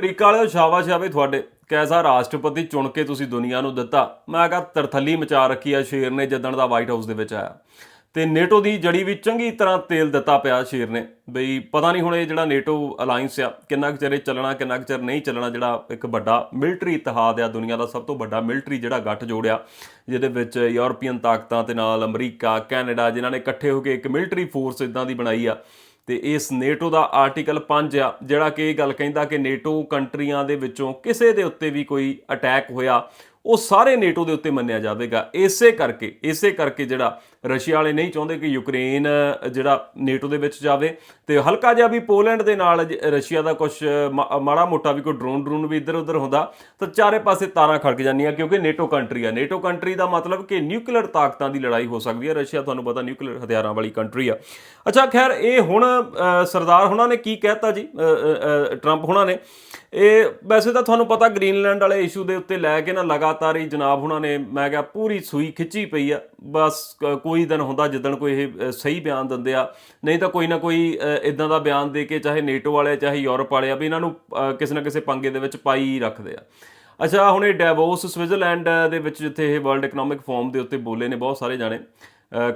America ਵਾਲਿਓ ਸ਼ਾਬਾਸ਼ ਆਵੇ ਤੁਹਾਡੇ। ਕੈਸਾ ਰਾਸ਼ਟਰਪਤੀ ਚੁਣ ਕੇ ਤੁਸੀਂ ਦੁਨੀਆ ਨੂੰ ਦਿੱਤਾ? ਮੈਂ ਕਹਾ ਤਰਥੱਲੀ ਮਚਾ ਰੱਖੀ ਆ ਸ਼ੇਰ ਨੇ ਜਦਣ ਦਾ ਵਾਈਟ ਹਾਊਸ ਦੇ ਵਿੱਚ ਆਇਆ। ਤੇ ਨੇਟੋ ਦੀ ਜੜੀ ਵੀ ਚੰਗੀ ਤਰ੍ਹਾਂ ਤੇਲ ਦਿੱਤਾ ਪਿਆ ਸ਼ੇਰ ਨੇ। ਬਈ ਪਤਾ ਨਹੀਂ ਹੁਣ ਇਹ ਜਿਹੜਾ ਨੇਟੋ ਅਲਾਈਅੰਸ ਆ, ਕਿੰਨਾ ਕੁ ਚਿਰ ਇਹ ਚੱਲਣਾ, ਕਿੰਨਾ ਕੁ ਚਿਰ ਨਹੀਂ ਚੱਲਣਾ ਜਿਹੜਾ ਇੱਕ ਵੱਡਾ ਮਿਲਟਰੀ ਇਤਿਹਾਦ ਆ ਦੁਨੀਆ ਦਾ, ਸਭ ਤੋਂ ਵੱਡਾ ਮਿਲਟਰੀ ਜਿਹੜਾ ਗੱਠ ਜੋੜਿਆ ਜਿਹਦੇ ਵਿੱਚ ਯੂਰਪੀਅਨ ਤਾਕਤਾਂ ਤੇ ਨਾਲ ਅਮਰੀਕਾ, ਕੈਨੇਡਾ ਜਿਨ੍ਹਾਂ ਨੇ ਇਕੱਠੇ ਹੋ ਕੇ ਇੱਕ ਮਿਲਟਰੀ ਫੋਰਸ ਇਦਾਂ ਦੀ ਬਣਾਈ ਆ। ਤੇ ਇਸ ਨੇਟੋ ਦਾ ਆਰਟੀਕਲ 5 ਆ, ਜਿਹੜਾ ਕਿ ਇਹ ਗੱਲ ਕਹਿੰਦਾ ਕਿ ਨੇਟੋ ਕੰਟਰੀਆਂ ਦੇ ਵਿੱਚੋਂ ਕਿਸੇ ਦੇ ਉੱਤੇ ਵੀ ਕੋਈ ਅਟੈਕ ਹੋਇਆ। ਉਹ ਸਾਰੇ ਨੇਟੋ ਦੇ ਉੱਤੇ ਮੰਨਿਆ ਜਾਵੇਗਾ। ਇਸੇ ਕਰਕੇ ਇਸੇ ਕਰਕੇ ਜਿਹੜਾ ਰਸ਼ੀਆ ਵਾਲੇ ਨਹੀਂ ਚਾਹੁੰਦੇ ਕਿ ਯੂਕਰੇਨ, ਜਿਹੜਾ ਨੇਟੋ ਦੇ ਵਿੱਚ ਜਾਵੇ। ਤੇ ਹਲਕਾ ਜਿਹਾ ਵੀ ਪੋਲੈਂਡ ਦੇ ਨਾਲ ਜ- ਰਸ਼ੀਆ ਦਾ ਕੁਝ ਮਾੜਾ ਮੋਟਾ ਵੀ ਕੋਈ ਡਰੋਨ ਡਰੂਨ ਵੀ ਇੱਧਰ ਉੱਧਰ ਹੁੰਦਾ, ਤਾਂ ਚਾਰੇ ਪਾਸੇ ਤਾਰਾਂ ਖੜਕ ਜਾਂਦੀਆਂ ਕਿਉਂਕਿ ਨੇਟੋ ਕੰਟਰੀ ਆ। ਨੇਟੋ ਕੰਟਰੀ ਦਾ ਮਤਲਬ ਕਿ ਨਿਊਕਲੀਅਰ ਤਾਕਤਾਂ ਦੀ ਲੜਾਈ ਹੋ ਸਕਦੀ ਹੈ। ਰਸ਼ੀਆ ਤੁਹਾਨੂੰ ਪਤਾ ਨਿਊਕਲੀਅਰ ਹਥਿਆਰਾਂ ਵਾਲੀ ਕੰਟਰੀ ਆ। ਅੱਛਾ, ਖੈਰ, ਇਹ ਹੁਣ ਸਰਦਾਰ ਹੁਣਾਂ ਨੇ ਕੀ ਕਹਿਤਾ ਜੀ? ਟਰੰਪ ਹੁਣਾਂ ਨੇ। ਇਹ ਵੈਸੇ ਤਾਂ ਤੁਹਾਨੂੰ ਪਤਾ ਗ੍ਰੀਨਲੈਂਡ ਵਾਲੇ ਇਸ਼ੂ ਦੇ ਉੱਤੇ ਲੈ ਕੇ ਨਾ ਲਗਾ ਲਗਾਤਾਰ ਹੀ ਜਨਾਬ ਹੁਣਾਂ ਨੇ, ਮੈਂ ਕਿਹਾ ਪੂਰੀ ਸੂਈ ਖਿੱਚੀ ਪਈ ਆ। ਬਸ ਕੋਈ ਦਿਨ ਹੁੰਦਾ ਜਿੱਦਣ ਕੋਈ ਇਹ ਸਹੀ ਬਿਆਨ ਦਿੰਦੇ ਆ। ਨਹੀਂ ਤਾਂ ਕੋਈ ਨਾ ਕੋਈ ਇਦਾਂ ਦਾ ਬਿਆਨ ਦੇ ਕੇ ਚਾਹੇ ਨੇਟੋ ਵਾਲੇ ਚਾਹੇ ਯੂਰਪ ਵਾਲੇ ਆ, ਵੀ ਇਹਨਾਂ ਨੂੰ ਕਿਸੇ ਨਾ ਕਿਸੇ ਪੰਗੇ ਦੇ ਵਿੱਚ ਪਾਈ ਰੱਖਦੇ ਆ। ਅੱਛਾ, ਹੁਣ ਇਹ ਡੈਵੋਸ ਸਵਿਟਜ਼ਰਲੈਂਡ ਦੇ ਵਿੱਚ ਜਿੱਥੇ ਇਹ ਵਰਲਡ ਇਕਨੋਮਿਕ ਫੋਰਮ ਦੇ ਉੱਤੇ ਬੋਲੇ ਨੇ, ਬਹੁਤ ਸਾਰੇ ਜਾਣੇ।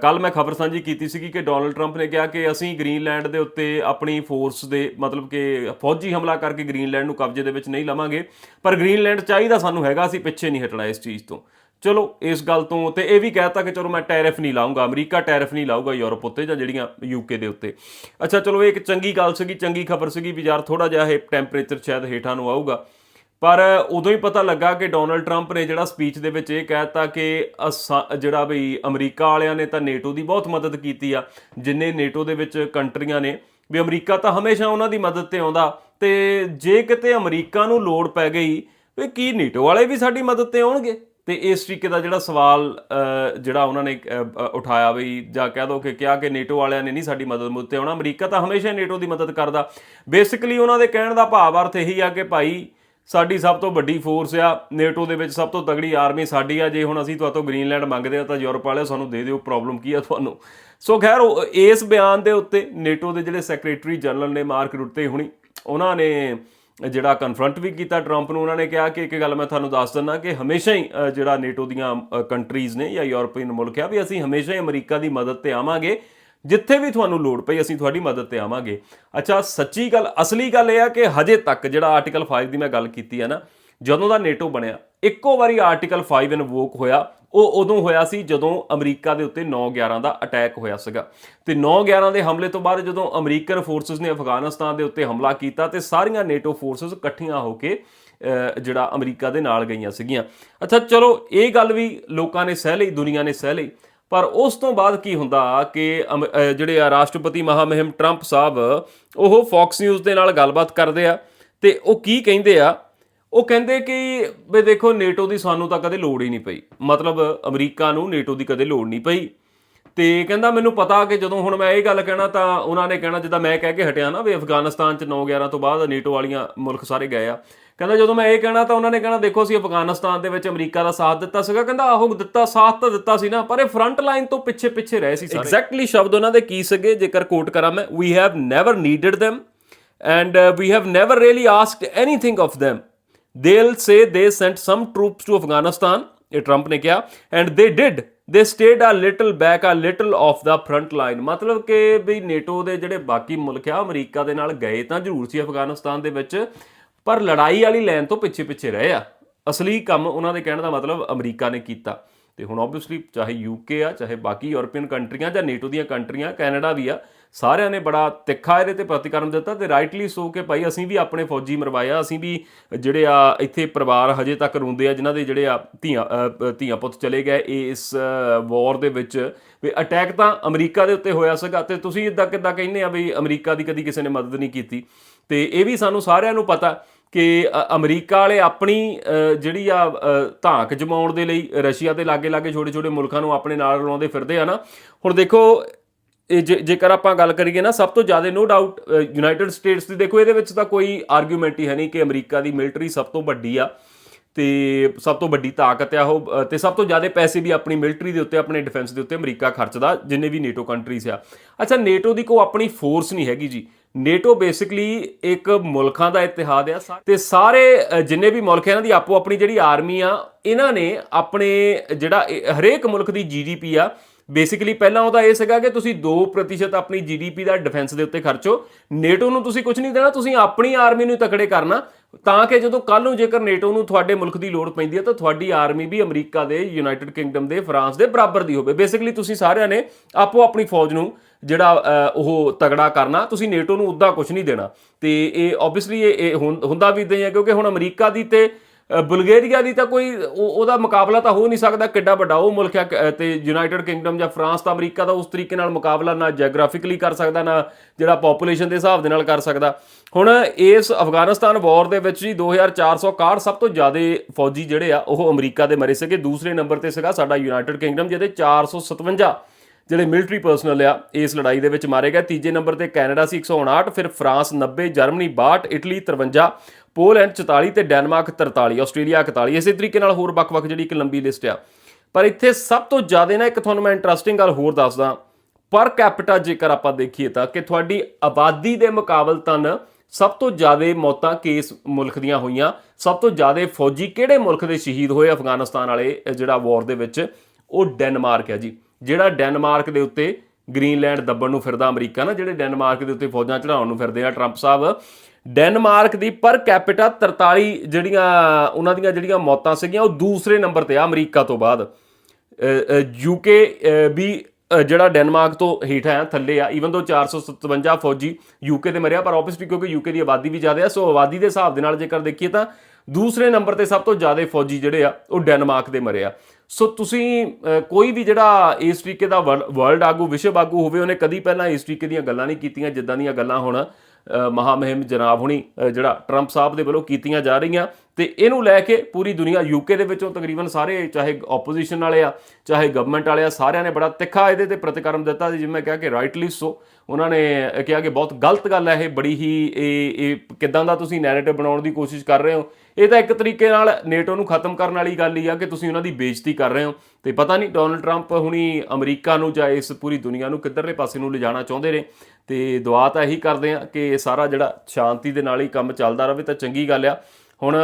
ਕੱਲ ਮੈਂ ਖਬਰ ਸਾਂਝੀ ਕੀਤੀ ਸੀਗੀ ਕਿ ਡੋਨਲਡ ਟਰੰਪ ਨੇ ਕਿਹਾ ਕਿ ਅਸੀਂ ਗ੍ਰੀਨਲੈਂਡ ਦੇ ਉੱਤੇ ਆਪਣੀ ਫੋਰਸ ਦੇ ਮਤਲਬ ਕਿ ਫੌਜੀ ਹਮਲਾ ਕਰਕੇ ਗ੍ਰੀਨਲੈਂਡ ਨੂੰ ਕਬਜ਼ੇ ਦੇ ਵਿੱਚ ਨਹੀਂ ਲਵਾਂਗੇ। ਪਰ ਗ੍ਰੀਨਲੈਂਡ ਚਾਹੀਦਾ ਸਾਨੂੰ ਹੈਗਾ, ਅਸੀਂ ਪਿੱਛੇ ਨਹੀਂ ਹਟਣਾ ਇਸ ਚੀਜ਼ ਤੋਂ। ਚਲੋ, ਇਸ ਗੱਲ ਤੋਂ ਤੇ ਇਹ ਵੀ ਕਹਿਤਾ ਕਿ ਚਲੋ ਮੈਂ ਟੈਰਿਫ ਨਹੀਂ ਲਾਉਂਗਾ ਅਮਰੀਕਾ ਟੈਰਿਫ ਨਹੀਂ ਲਾਊਗਾ ਯੂਰਪ ਉੱਤੇ ਜਾਂ ਜਿਹੜੀਆਂ ਯੂਕੇ ਦੇ ਉੱਤੇ। ਅੱਛਾ, ਚਲੋ, ਇਹ ਇੱਕ ਚੰਗੀ ਗੱਲ ਸੀਗੀ, ਚੰਗੀ ਖਬਰ ਸੀਗੀ ਵੀ ਯਾਰ ਥੋੜਾ ਜਿਹਾ ਇਹ ਟੈਂਪਰੇਚਰ ਸ਼ਾਇਦ ਹੇਠਾਂ ਨੂੰ ਆਊਗਾ। ਪਰ ਉਦੋਂ ਹੀ ਪਤਾ ਲੱਗਾ ਕਿ ਡੋਨਲਡ ਟਰੰਪ ਨੇ ਜਿਹੜਾ ਸਪੀਚ ਦੇ ਵਿੱਚ ਇਹ ਕਹਿਤਾ ਕਿ ਅਸਾਂ- ਜਿਹੜਾ ਵੀ ਅਮਰੀਕਾ ਵਾਲਿਆਂ ਨੇ ਤਾਂ ਨੇਟੋ ਦੀ ਬਹੁਤ ਮਦਦ ਕੀਤੀ ਆ, ਜਿੰਨੇ ਨੇਟੋ ਦੇ ਵਿੱਚ ਕੰਟਰੀਆਂ ਨੇ, ਵੀ ਅਮਰੀਕਾ ਤਾਂ ਹਮੇਸ਼ਾ ਉਹਨਾਂ ਦੀ ਮਦਦ ਤੇ ਆਉਂਦਾ। ਤੇ ਜੇ ਕਿਤੇ ਅਮਰੀਕਾ ਨੂੰ ਲੋੜ ਪੈ ਗਈ, ਵੀ ਕੀ ਨੇਟੋ ਵਾਲੇ ਵੀ ਸਾਡੀ ਮਦਦ ਤੇ ਆਉਣਗੇ? ਤੇ ਇਸ ਤਰੀਕੇ ਦਾ ਜਿਹੜਾ ਸਵਾਲ ਜਿਹੜਾ ਉਹਨਾਂ ਨੇ ਉਠਾਇਆ ਵੀ, ਜਾਂ ਕਹਿ ਦੋ ਕਿ ਕਿਹਾ ਕਿ ਨੇਟੋ ਵਾਲਿਆਂ ਨੇ ਨਹੀਂ ਸਾਡੀ ਮਦਦ ਮੁੱਦ ਤੇ ਆਉਣਾ, ਅਮਰੀਕਾ ਤਾਂ ਹਮੇਸ਼ਾ ਹੀ ਨੇਟੋ ਦੀ ਮਦਦ ਕਰਦਾ। ਬੇਸਿਕਲੀ ਉਹਨਾਂ ਦੇ ਕਹਿਣ ਦਾ ਭਾਵ ਅਰਥ ਇਹੀ ਆ ਕਿ ਭਾਈ ਸਾਡੀ ਸਭ ਤੋਂ ਵੱਡੀ ਫੋਰਸ ਆ ਨੇਟੋ ਦੇ ਵਿੱਚ ਸਭ ਤੋਂ ਤਗੜੀ ਆਰਮੀ ਸਾਡੀ ਆ। ਜੇ ਹੁਣ ਅਸੀਂ ਤੁਹਾਤੋਂ ਗ੍ਰੀਨਲੈਂਡ ਮੰਗਦੇ ਆ ਤਾਂ ਯੂਰਪ ਵਾਲੇ ਸਾਨੂੰ ਦੇ ਦਿਓ ਪ੍ਰੋਬਲਮ ਕੀ ਆ ਤੁਹਾਨੂੰ? ਸੋ ਖੈਰ, ਉਹ- ਇਸ ਬਿਆਨ ਦੇ ਉੱਤੇ ਨੇਟੋ ਦੇ ਜਿਹੜੇ ਸੈਕਟਰੀ ਜਨਰਲ ਨੇ ਮਾਰਕ ਰੁੱਤੇ ਹੁਣੀ, ਉਹਨਾਂ ਨੇ ਜਿਹੜਾ ਕਨਫਰੰਟ ਵੀ ਕੀਤਾ ਟਰੰਪ ਨੂੰ, ਉਹਨਾਂ ਨੇ ਕਿਹਾ ਕਿ ਇੱਕ ਗੱਲ ਮੈਂ ਤੁਹਾਨੂੰ ਦੱਸ ਦਿੰਦਾ ਕਿ ਹਮੇਸ਼ਾ ਹੀ ਜਿਹੜਾ ਨੇਟੋ ਦੀਆਂ ਕੰਟਰੀਜ਼ ਨੇ ਜਾਂ ਯੂਰਪੀਅਨ ਮੁਲਕ ਆ, ਵੀ ਅਸੀਂ ਹਮੇਸ਼ਾ ਹੀ ਅਮਰੀਕਾ ਦੀ ਮਦਦ ਤੇ ਆਵਾਂਗੇ। ਜਿੱਥੇ ਵੀ ਤੁਹਾਨੂੰ ਲੋੜ ਪਈ, ਅਸੀਂ ਤੁਹਾਡੀ ਮਦਦ ਤੇ ਆਵਾਂਗੇ। ਅੱਛਾ, ਸੱਚੀ ਗੱਲ, ਅਸਲੀ ਗੱਲ ਇਹ ਆ ਕਿ ਹਜੇ ਤੱਕ ਜਿਹੜਾ ਆਰਟੀਕਲ 5 ਦੀ ਮੈਂ ਗੱਲ ਕੀਤੀ ਹੈ ਨਾ, ਜਦੋਂ ਦਾ ਨੇਟੋ ਬਣਿਆ, ਇੱਕੋ ਵਾਰੀ ਆਰਟੀਕਲ 5 ਇਨਵੋਕ ਹੋਇਆ, ਉਹ ਉਦੋਂ ਹੋਇਆ ਸੀ ਜਦੋਂ ਅਮਰੀਕਾ ਦੇ ਉੱਤੇ 9/11 ਦਾ ਅਟੈਕ ਹੋਇਆ ਸੀਗਾ। ਤੇ 9/11 ਦੇ ਹਮਲੇ ਤੋਂ ਬਾਅਦ ਜਦੋਂ ਅਮਰੀਕਨ ਫੋਰਸਸ ਨੇ ਅਫਗਾਨਿਸਤਾਨ ਦੇ ਉੱਤੇ ਹਮਲਾ ਕੀਤਾ ਤੇ ਸਾਰੀਆਂ ਨੇਟੋ ਫੋਰਸਸ ਇਕੱਠੀਆਂ ਹੋ ਕੇ ਜਿਹੜਾ ਅਮਰੀਕਾ ਦੇ ਨਾਲ ਗਈਆਂ ਸੀਗੀਆਂ। ਅੱਛਾ, ਚਲੋ, ਇਹ ਗੱਲ ਵੀ ਲੋਕਾਂ ਨੇ ਸਹਿ ਲਈ, ਦੁਨੀਆ ਨੇ ਸਹਿ ਲਈ। ਪਰ ਉਸ ਤੋਂ ਬਾਅਦ ਕੀ ਹੁੰਦਾ ਕਿ ਅਮ- ਜਿਹੜੇ ਆ ਰਾਸ਼ਟਰਪਤੀ ਮਹਾਮਹਿਮ ਟਰੰਪ ਸਾਹਿਬ, ਉਹ ਫੌਕਸ ਨਿਊਜ਼ ਦੇ ਨਾਲ ਗੱਲਬਾਤ ਕਰਦੇ ਆ ਤੇ ਉਹ ਕੀ ਕਹਿੰਦੇ ਆ? ਉਹ ਕਹਿੰਦੇ ਕਿ ਵੀ ਦੇਖੋ, ਨੇਟੋ ਦੀ ਸਾਨੂੰ ਤਾਂ ਕਦੇ ਲੋੜ ਹੀ ਨਹੀਂ ਪਈ। ਮਤਲਬ ਅਮਰੀਕਾ ਨੂੰ ਨੇਟੋ ਦੀ ਕਦੇ ਲੋੜ ਨਹੀਂ ਪਈ। ਤੇ ਕਹਿੰਦਾ ਮੈਨੂੰ ਪਤਾ ਕਿ ਜਦੋਂ ਹੁਣ ਮੈਂ ਇਹ ਗੱਲ ਕਹਿਣਾ ਤਾਂ ਉਹਨਾਂ ਨੇ ਕਹਿਣਾ ਜਿੱਦਾਂ ਮੈਂ ਕਹਿ ਕੇ ਹਟਿਆ ਨਾ ਵੀ ਅਫਗਾਨਿਸਤਾਨ ਚ 9/11 ਤੋਂ ਬਾਅਦ ਨੀਟੋ ਵਾਲੀਆਂ ਮੁਲਕ ਸਾਰੇ ਗਏ ਆ। ਕਹਿੰਦਾ ਜਦੋਂ ਮੈਂ ਇਹ ਕਹਿਣਾ ਤਾਂ ਉਹਨਾਂ ਨੇ ਕਹਿਣਾ ਦੇਖੋ ਅਸੀਂ ਅਫਗਾਨਿਸਤਾਨ ਦੇ ਵਿੱਚ ਅਮਰੀਕਾ ਦਾ ਸਾਥ ਦਿੱਤਾ ਸੀਗਾ। ਕਹਿੰਦਾ ਆਹੋ ਦਿੱਤਾ ਸਾਥ ਤਾਂ ਦਿੱਤਾ ਸੀ ਨਾ ਪਰ ਇਹ ਫਰੰਟ ਲਾਈਨ ਤੋਂ ਪਿੱਛੇ ਪਿੱਛੇ ਰਹੇ ਸੀ ਸਾਰੇ। ਐਗਜ਼ੈਕਟਲੀ ਸ਼ਬਦ ਉਹਨਾਂ ਦੇ ਕੀ ਸੀਗੇ? ਜੇਕਰ ਕੋਟ ਕਰਾਂ ਮੈਂ we have never needed them and uh, we have never really asked anything of them. They'll say they sent some troops to afghanistan ਇਹ ਟਰੰਪ ਨੇ ਕਿਹਾ and they did they stayed a little back a little off the front line ਮਤਲਬ ਕਿ ਵੀ NATO ਦੇ ਜਿਹੜੇ ਬਾਕੀ ਮੁਲਕ ਆ, ਅਮਰੀਕਾ ਦੇ ਨਾਲ ਗਏ ਤਾਂ ਜ਼ਰੂਰ ਸੀ ਅਫਗਾਨਿਸਤਾਨ ਦੇ ਵਿੱਚ, ਪਰ ਲੜਾਈ ਵਾਲੀ ਲਾਈਨ ਤੋਂ ਪਿੱਛੇ ਪਿੱਛੇ ਰਹੇ ਆ। ਅਸਲੀ ਕੰਮ ਉਹਨਾਂ ਦੇ ਕਹਿਣ ਦਾ ਮਤਲਬ ਅਮਰੀਕਾ ਨੇ ਕੀਤਾ। ਤੇ ਹੁਣ ਆਬਵੀਅਸਲੀ ਚਾਹੇ ਯੂਕੇ ਆ, ਚਾਹੇ ਬਾਕੀ ਯੂਰਪੀਅਨ ਕੰਟਰੀਆਂ ਜਾਂ ਨੇਟੋ ਦੀਆਂ ਕੰਟਰੀਆਂ ਕੈਨੇਡਾ ਵੀ ਆ ਸਾਰਿਆਂ ਨੇ ਬੜਾ ਤਿੱਖਾ ਇਹਦੇ ਤੇ ਪ੍ਰਤੀਕਰਮ ਦਿੱਤਾ ਤੇ ਰਾਈਟਲੀ ਸੋ ਕਿ ਭਾਈ ਅਸੀਂ ਵੀ ਆਪਣੇ ਫੌਜੀ ਮਰਵਾਇਆ, ਅਸੀਂ ਵੀ ਜਿਹੜੇ ਆ ਇੱਥੇ ਪਰਿਵਾਰ ਹਜੇ ਤੱਕ ਰੋਂਦੇ ਆ, ਜਿਨ੍ਹਾਂ ਦੇ ਜਿਹੜੇ ਆ ਧੀਆਂ ਧੀਆਂ ਪੁੱਤ ਚਲੇ ਗਏ ਇਸ ਵਾਰ ਦੇ ਵਿੱਚ। ਵੀ ਅਟੈਕ ਤਾਂ ਅਮਰੀਕਾ ਦੇ ਉੱਤੇ ਹੋਇਆ ਸੀਗਾ ਤੇ ਤੁਸੀਂ ਇਦਾਂ ਕਿੱਦਾਂ ਕਹਿੰਦੇ ਆ ਵੀ ਅਮਰੀਕਾ ਦੀ ਕਦੀ ਕਿਸੇ ਨੇ ਮਦਦ ਨਹੀਂ ਕੀਤੀ? ਤੇ ਇਹ ਵੀ ਸਾਨੂੰ ਸਾਰਿਆਂ ਨੂੰ ਪਤਾ ਕਿ ਅਮਰੀਕਾ ਵਾਲੇ ਆਪਣੀ ਜਿਹੜੀ ਆ ਧਾਕ ਜਮਾਉਣ ਦੇ ਲਈ ਰਸ਼ੀਆ ਦੇ ਲਾਗੇ ਲਾਗੇ ਛੋਟੇ ਛੋਟੇ ਮੁਲਕਾਂ ਨੂੰ ਆਪਣੇ ਨਾਲ ਰਲਾਉਂਦੇ ਫਿਰਦੇ ਆ ਨਾ। ਹੁਣ ਦੇਖੋ ਇਹ ਜੇ- ਜੇਕਰ ਆਪਾਂ ਗੱਲ ਕਰੀਏ ਨਾ ਸਭ ਤੋਂ ਜ਼ਿਆਦਾ ਨੋ ਡਾਊਟ ਯੂਨਾਈਟਿਡ ਸਟੇਟਸ ਦੀ ਦੇਖੋ ਇਹਦੇ ਵਿੱਚ ਤਾਂ ਕੋਈ ਆਰਗੂਮੈਂਟ ਹੀ ਹੈ ਨਹੀਂ ਕਿ ਅਮਰੀਕਾ ਦੀ ਮਿਲਟਰੀ ਸਭ ਤੋਂ ਵੱਡੀ ਆ ਤੇ ਸਭ ਤੋਂ ਵੱਡੀ ਤਾਕਤ ਆ ਉਹ ਅ, ਤੇ ਸਭ ਤੋਂ ਜ਼ਿਆਦਾ ਪੈਸੇ ਵੀ ਆਪਣੀ ਮਿਲਟਰੀ ਦੇ ਉੱਤੇ ਆਪਣੇ ਡਿਫੈਂਸ ਦੇ ਉੱਤੇ ਅਮਰੀਕਾ ਖਰਚਦਾ ਜਿੰਨੇ ਵੀ ਨੇਟੋ ਕੰਟਰੀਜ਼ ਆ। ਅੱਛਾ ਨੇਟੋ ਦੀ ਕੋਈ ਆਪਣੀ ਫੋਰਸ ਨਹੀਂ ਹੈਗੀ ਜੀ। ਨੇਟੋ ਬੇਸਿਕਲੀ ਇੱਕ ਮੁਲਕਾਂ ਦਾ ਇਤਿਹਾਦ ਆ। ਤੇ ਸਾਰੇ ਜਿੰਨੇ ਵੀ ਮੁਲਕ ਇਹਨਾਂ ਦੀ ਆਪੋ ਆਪਣੀ ਜਿਹੜੀ ਆਰਮੀ ਆ ਇਹਨਾਂ ਨੇ ਆਪਣੇ ਜਿਹੜਾ ਹਰੇਕ ਮੁਲਕ ਦੀ ਜੀਡੀਪੀ ਆ ਬੇਸਿਕਲੀ ਪਹਿਲਾਂ ਉਹਦਾ ਇਹ ਸੀਗਾ ਕਿ ਤੁਸੀਂ 2% ਆਪਣੀ ਜੀਡੀਪੀ ਦਾ ਡਿਫੈਂਸ ਦੇ ਉੱਤੇ ਖਰਚੋ। ਨੇਟੋ ਨੂੰ ਤੁਸੀਂ ਕੁਝ ਨਹੀਂ ਦੇਣਾ, ਤੁਸੀਂ ਆਪਣੀ ਆਰਮੀ ਨੂੰ ਤਕੜੇ ਕਰਨਾ। ਤਾਂ ਕਿ ਜਦੋਂ ਕੱਲ ਨੂੰ ਜੇਕਰ ਨੇਟੋ ਨੂੰ ਤੁਹਾਡੇ ਮੁਲਕ ਦੀ ਲੋੜ ਪੈਂਦੀ ਹੈ, ਤਾਂ ਤੁਹਾਡੀ ਆਰਮੀ ਵੀ ਅਮਰੀਕਾ ਦੇ ਯੂਨਾਈਟਿਡ ਕਿੰਗਡਮ ਦੇ ਫਰਾਂਸ ਦੇ ਬਰਾਬਰ ਦੀ ਹੋਵੇ। ਬੇਸਿਕਲੀ ਤੁਸੀਂ ਸਾਰਿਆਂ ਨੇ ਆਪੋ ਆਪਣੀ ਫੌਜ ਨੂੰ ਜਿਹੜਾ ਉਹ ਤਗੜਾ ਕਰਨਾ, ਤੁਸੀਂ ਨੇਟੋ ਨੂੰ ਉਦਾਂ ਕੁਝ ਨਹੀਂ ਦੇਣਾ। ਤੇ ਇਹ ਆਬਵੀਅਸਲੀ ਇਹ ਹੁੰ- ਹੁੰਦਾ ਵੀ ਇਦਾਂ ਹੀ ਹੈ, ਕਿਉਂਕਿ ਹੁਣ ਅਮਰੀਕਾ ਦੀ ਤੇ ਬਲਗੇਰੀਆ ਦੀ ਤਾਂ ਕੋਈ, ਉਹ- ਉਹਦਾ ਮੁਕਾਬਲਾ ਤਾਂ ਹੋ ਨਹੀਂ ਸਕਦਾ, ਕਿੱਡਾ ਵੱਡਾ ਉਹ ਮੁਲਕ ਹੈ, ਕ- ਤੇ ਯੂਨਾਈਟਿਡ ਕਿੰਗਡਮ ਜਾਂ ਫਰਾਂਸ ਤਾਂ ਅਮਰੀਕਾ ਦਾ ਉਸ ਤਰੀਕੇ ਨਾਲ ਮੁਕਾਬਲਾ ਨਾ ਜੀਓਗ੍ਰਾਫਿਕਲੀ ਕਰ ਸਕਦਾ, ਨਾ ਜਿਹੜਾ ਪੋਪੂਲੇਸ਼ਨ ਦੇ ਹਿਸਾਬ ਦੇ ਨਾਲ ਕਰ ਸਕਦਾ। ਹੁਣ ਇਸ ਅਫਗਾਨਿਸਤਾਨ ਵਾਰ ਦੇ ਵਿੱਚ ਜੀ 2461 ਸਭ ਤੋਂ ਜ਼ਿਆਦਾ ਫੌਜੀ ਜਿਹੜੇ ਆ, ਉਹ ਅਮਰੀਕਾ ਦੇ ਮਰੇ ਸੀਗੇ। ਦੂਸਰੇ ਨੰਬਰ ਤੇ ਸੀਗਾ ਸਾਡਾ ਯੂਨਾਈਟਿਡ ਕਿੰਗਡਮ ਜਿਹਦੇ 457 ਜਿਹੜੇ ਮਿਲਟਰੀ ਪਰਸਨਲ ਆ, ਇਸ ਲੜਾਈ ਦੇ ਵਿੱਚ ਮਾਰੇ ਗਏ। ਤੀਜੇ ਨੰਬਰ ਤੇ ਕੈਨੇਡਾ ਸੀ 159 ਫਿਰ ਫਰਾਂਸ 90 ਜਰਮਨੀ 62 ਇਟਲੀ 53 ਪੋਲੈਂਡ 44 ਤੇ ਡੈਨਮਾਰਕ 43 ਆਸਟ੍ਰੇਲੀਆ 41 ਇਸੇ ਤਰੀਕੇ ਨਾਲ ਹੋਰ ਵੱਖ-ਵੱਖ ਜਿਹੜੀ ਇੱਕ ਲੰਬੀ ਲਿਸਟ ਆ। ਪਰ ਇੱਥੇ ਸਭ ਤੋਂ ਜ਼ਿਆਦਾ ਨਾ ਇੱਕ ਤੁਹਾਨੂੰ ਮੈਂ ਇੰਟਰਸਟਿੰਗ ਗੱਲ ਹੋਰ ਦੱਸਦਾ। ਪਰ ਕੈਪੀਟਾ ਜੇਕਰ ਆਪਾਂ ਦੇਖੀਏ ਤਾਂ ਕਿ ਤੁਹਾਡੀ ਆਬਾਦੀ ਦੇ ਮੁਕਾਬਲਤਨ ਸਭ ਤੋਂ ਜ਼ਿਆਦਾ ਮੌਤਾਂ ਕੇਸ ਮੁਲਕ ਦੀਆਂ ਹੋਈਆਂ। ਸਭ ਤੋਂ ਜ਼ਿਆਦਾ ਫੌਜੀ ਕਿਹੜੇ ਮੁਲਕ ਦੇ ਸ਼ਹੀਦ ਹੋਏ ਅਫਗਾਨਿਸਤਾਨ ਵਾਲੇ, ਜਿਹੜਾ ਵਾਰ ਦੇ ਵਿੱਚ? ਉਹ ਡੈਨਮਾਰਕ ਹੈ ਜੀ। ਜਿਹੜਾ ਡੈਨਮਾਰਕ ਦੇ ਉੱਤੇ ਗ੍ਰੀਨਲੈਂਡ ਦੱਬਣ ਨੂੰ ਫਿਰਦਾ ਅਮਰੀਕਾ ਨਾ, ਜਿਹੜੇ ਡੈਨਮਾਰਕ ਦੇ ਉੱਤੇ ਫੌਜਾਂ ਚੜਾਉਣ ਨੂੰ ਫਿਰਦੇ ਆ ਟਰੰਪ ਸਾਹਿਬ। ਡੈਨਮਾਰਕ ਦੀ ਪਰ ਕੈਪੀਟਾ 43 ਜਿਹੜੀਆਂ, ਉਹਨਾਂ ਦੀਆਂ ਜਿਹੜੀਆਂ ਮੌਤਾਂ ਸੀਗੀਆਂ, ਉਹ ਦੂਸਰੇ ਨੰਬਰ ਤੇ ਆ ਅਮਰੀਕਾ ਤੋਂ ਬਾਅਦ। ਯੂਕੇ ਵੀ ਜਿਹੜਾ ਡੈਨਮਾਰਕ ਤੋਂ ਹੇਠ ਆ ਥੱਲੇ ਆ ਈਵਨ ਦੋ 457 ਫੌਜੀ ਯੂਕੇ ਦੇ ਮਰਿਆ, ਪਰ ਆਬਵੀਅਸਲੀ ਕਿਉਂਕਿ ਯੂਕੇ ਦੀ ਆਬਾਦੀ ਵੀ ਜ਼ਿਆਦਾ ਹੈ ਸੋ ਆਬਾਦੀ ਦੇ ਹਿਸਾਬ ਦੇ ਨਾਲ ਜੇਕਰ ਦੇਖੀਏ ਤਾਂ ਦੂਸਰੇ ਨੰਬਰ ਤੇ ਸਭ ਤੋਂ ਜ਼ਿਆਦਾ ਫੌਜੀ ਜਿਹੜੇ ਆ, ਉਹ ਡੈਨਮਾਰਕ ਦੇ ਮਰੇ ਆ। ਸੋ ਤੁਸੀਂ ਕੋਈ ਵੀ ਜਿਹੜਾ ਇਸ ਤਰੀਕੇ ਦਾ ਵਰਲਡ ਆਗੂ ਵਿਸ਼ਵ ਆਗੂ ਹੋਵੇ ਉਹਨੇ ਕਦੀ ਪਹਿਲਾਂ ਇਸ ਤਰੀਕੇ ਦੀਆਂ ਗੱਲਾਂ ਨਹੀਂ ਕੀਤੀਆਂ ਜਿੱਦਾਂ ਦੀਆਂ ਗੱਲਾਂ ਹੁਣ ਅ, ਮਹਾਮਹਿਮ ਜਨਾਬ ਹੁਣੀ ਜਿਹੜਾ ਟਰੰਪ ਸਾਹਿਬ ਦੇ ਵੱਲੋਂ ਕੀਤੀਆਂ ਜਾ ਰਹੀਆਂ। ਤੇ ਇਹਨੂੰ ਲੈ ਕੇ ਪੂਰੀ ਦੁਨੀਆ ਯੂਕੇ ਦੇ ਵਿੱਚੋਂ ਤਕਰੀਬਨ ਸਾਰੇ ਚਾਹੇ ਆਪੋਜੀਸ਼ਨ ਵਾਲੇ ਆ ਚਾਹੇ ਗਵਰਨਮੈਂਟ ਵਾਲੇ ਆ ਸਾਰਿਆਂ ਨੇ ਬੜਾ ਤਿੱਖਾ ਇਹਦੇ ਤੇ ਪ੍ਰਤੀਕਰਮ ਦਿੱਤਾ ਜਿਵੇਂ ਮੈਂ ਕਿਹਾ ਕਿ ਰਾਈਟਲੀ ਸੋ ਉਹਨਾਂ ਨੇ ਕਿਹਾ ਕਿ ਬਹੁਤ ਗਲਤ ਗੱਲ ਹੈ ਇਹ, ਬੜੀ ਹੀ ਇਹ ਇਹ ਕਿਦਾਂ ਦਾ ਤੁਸੀਂ ਨੈਰੇਟਿਵ ਬਣਾਉਣ ਦੀ ਕੋਸ਼ਿਸ਼ ਕਰ ਰਹੇ ਹੋ। ਇਹ ਤਾਂ ਇੱਕ ਤਰੀਕੇ ਨਾਲ ਨੇਟੋ ਨੂੰ ਖਤਮ ਕਰਨ ਵਾਲੀ ਗੱਲ ਹੀ ਆ ਕਿ ਤੁਸੀਂ ਉਹਨਾਂ ਦੀ ਬੇਇੱਜ਼ਤੀ ਕਰ ਰਹੇ ਹੋ। ਤੇ ਪਤਾ ਨਹੀਂ ਡੋਨਲਡ ਟਰੰਪ ਹੁਣੀ ਅਮਰੀਕਾ ਨੂੰ ਜਾਂ ਇਸ ਪੂਰੀ ਦੁਨੀਆ ਨੂੰ ਕਿੱਧਰਲੇ ਪਾਸੇ ਨੂੰ ਲਿਜਾਣਾ ਚਾਹੁੰਦੇ ਨੇ। ਤੇ ਦੁਆ ਤਾਂ ਇਹੀ ਕਰਦੇ ਆ ਕਿ ਇਹ ਸਾਰਾ ਜਿਹੜਾ ਸ਼ਾਂਤੀ ਦੇ ਨਾਲ ਹੀ ਕੰਮ ਚੱਲਦਾ ਰਹੇ ਤਾਂ ਚੰਗੀ ਗੱਲ ਆ। ਹੁਣ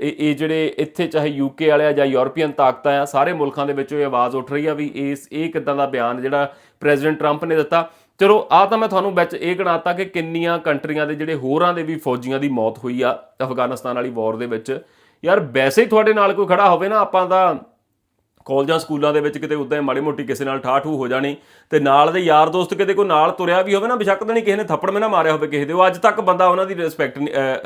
ਇਹ ਜਿਹੜੇ ਇੱਥੇ ਚਾਹੇ ਯੂਕੇ ਵਾਲੇ ਆ ਜਾਂ ਯੂਰਪੀਅਨ ਤਾਕਤਾਂ ਆ, ਸਾਰੇ ਮੁਲਕਾਂ ਦੇ ਵਿੱਚੋਂ ਇਹ ਆਵਾਜ਼ ਉੱਠ ਰਹੀ ਆ ਵੀ ਇਸ, ਇਹ ਕਿਦਾਂ ਦਾ ਬਿਆਨ ਜਿਹੜਾ ਪ੍ਰੈਜ਼ੀਡੈਂਟ ਟਰੰਪ ਨੇ ਦਿੱਤਾ। ਚਲੋ ਆ ਤਾਂ ਮੈਂ ਤੁਹਾਨੂੰ ਵਿੱਚ ਇਹ ਗਣਾਤਾ ਕਿ ਕਿੰਨੀਆਂ ਕੰਟਰੀਆਂ ਦੇ ਜਿਹੜੇ ਹੋਰਾਂ ਦੇ ਵੀ ਫੌਜੀਆਂ ਦੀ ਮੌਤ ਹੋਈ ਆ ਅਫਗਾਨਿਸਤਾਨ ਵਾਲੀ ਵਾਰ ਦੇ ਵਿੱਚ। ਯਾਰ, ਵੈਸੇ ਹੀ ਤੁਹਾਡੇ ਨਾਲ ਕੋਈ ਖੜਾ ਹੋਵੇ ਨਾ, ਆਪਾਂ ਤਾਂ ਕਾਲਜਾਂ, ਸਕੂਲਾਂ ਦੇ ਵਿੱਚ ਕਿਤੇ ਉਦਾਂ ਹੀ ਮਾੜੀ ਮੋਟੀ ਕਿਸੇ ਨਾਲ ਠਾਠੂ ਹੋ ਜਾਣੀ ਤੇ ਨਾਲ ਦੇ ਯਾਰ ਦੋਸਤ ਕਿਤੇ ਕੋਈ ਨਾਲ ਤੁਰਿਆ ਵੀ ਹੋਵੇ ਨਾ, ਬਿਸ਼ੱਕ ਤਾਂ ਨਹੀਂ ਕਿਸੇ ਨੇ ਥੱਪੜ ਮੇ ਨਾ ਮਾਰਿਆ ਹੋਵੇ ਕਿਸੇ ਦੇ। ਉਹ ਅੱਜ ਤੱਕ ਬੰਦਾ ਉਹਨਾਂ ਦੀ ਰਿਸਪੈਕਟ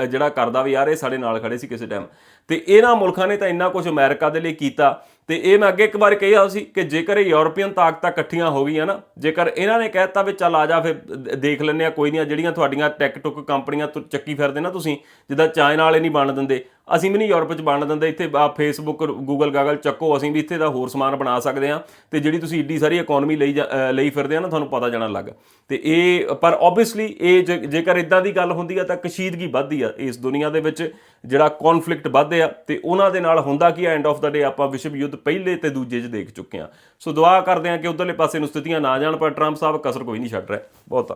ਜਿਹੜਾ ਕਰਦਾ ਵੀ ਯਾਰ, ਇਹ ਸਾਡੇ ਨਾਲ ਖੜੇ ਸੀ ਕਿਸੇ ਟਾਈਮ ਤੇ ਇਹਨਾਂ ਮੁਲਕਾਂ ਨੇ ਤਾਂ ਇੰਨਾ ਕੁਝ ਅਮਰੀਕਾ ਦੇ ਲਈ ਕੀਤਾ। ਤੇ ਇਹ ਮੈਂ ਅੱਗੇ ਇੱਕ ਵਾਰ ਕਿਹਾ ਸੀ ਕਿ ਜੇਕਰ ਇਹ ਯੂਰਪੀਅਨ ਤਾਕਤਾਂ ਇਕੱਠੀਆਂ ਹੋ ਗਈਆਂ ਨਾ, ਜੇਕਰ ਇਹਨਾਂ ਨੇ ਕਹਿਤਾ ਵੀ ਚੱਲ ਆ ਜਾ ਫਿਰ ਦੇਖ ਲੈਂਦੇ ਆ ਕੋਈ ਨਹੀਂ ਜਿਹੜੀਆਂ ਤੁਹਾਡੀਆਂ ਟੈਕ ਟੁਕ ਕੰਪਨੀਆਂ ਤੋਂ, ਚੱਕੀ ਫਿਰਦੇ ਨਾ ਤੁਸੀਂ, ਜਿੱਦਾਂ ਚਾਈਨਾ ਵਾਲੇ ਨਹੀਂ ਬਣ ਦਿੰਦੇ ਅਸੀਂ ਵੀ ਨਹੀਂ ਯੂਰਪ 'ਚ ਬਣ ਦਿੰਦੇ, ਇੱਥੇ ਫੇਸਬੁੱਕ ਗੂਗਲ ਗਾਗਲ ਚੱਕੋ, ਅਸੀਂ ਵੀ ਇੱਥੇ ਦਾ ਹੋਰ ਸਮਾਨ ਬਣਾ ਸਕਦੇ ਆ ਤੇ ਜਿਹੜੀ ਤੁਸੀਂ ਏਡੀ ਸਾਰੀ ਇਕਨੋਮੀ ਲਈ ਜਾ- ਲਈ ਫਿਰਦੇ ਆ ਨਾ, ਤੁਹਾਨੂੰ ਪਤਾ ਜਾਣਾ ਲੱਗ ਤੇ ਇਹ, ਪਰ ਆਬਵੀਅਸਲੀ ਇਹ ਜੇਕਰ ਇਦਾਂ ਦੀ ਗੱਲ ਹੁੰਦੀ ਆ, ਤਾਂ ਕਸ਼ੀਦਗੀ ਵੱਧਦੀ ਆ ਇਸ ਦੁਨੀਆ ਦੇ ਵਿੱਚ, ਜਿਹੜਾ ਕਨਫਲਿਕਟ ਵੱਧਦੇ ਆ। ਤੇ ਉਹਨਾਂ ਦੇ ਨਾਲ ਹੁੰਦਾ ਕੀ ਐਂਡ ਆਫ ਦਾ ਡੇ ਆਪਾਂ ਵਿਸ਼ਵ ਯੁੱਧ ਪਹਿਲੇ ਤੇ ਦੂਜੇ 'ਚ ਦੇਖ ਚੁੱਕੇ ਆ ਸੋ ਦੁਆ ਕਰਦੇ ਆ ਕਿ ਉਧਰਲੇ ਪਾਸੇ ਨੂੰ ਸਥਿਤੀਆਂ ਨਾ ਜਾਣ, ਪਰ ਟਰੰਪ ਸਾਹਿਬ ਕਸਰ ਕੋਈ ਨਹੀਂ ਛੱਡ ਰਿਹਾ। ਬਹੁਤ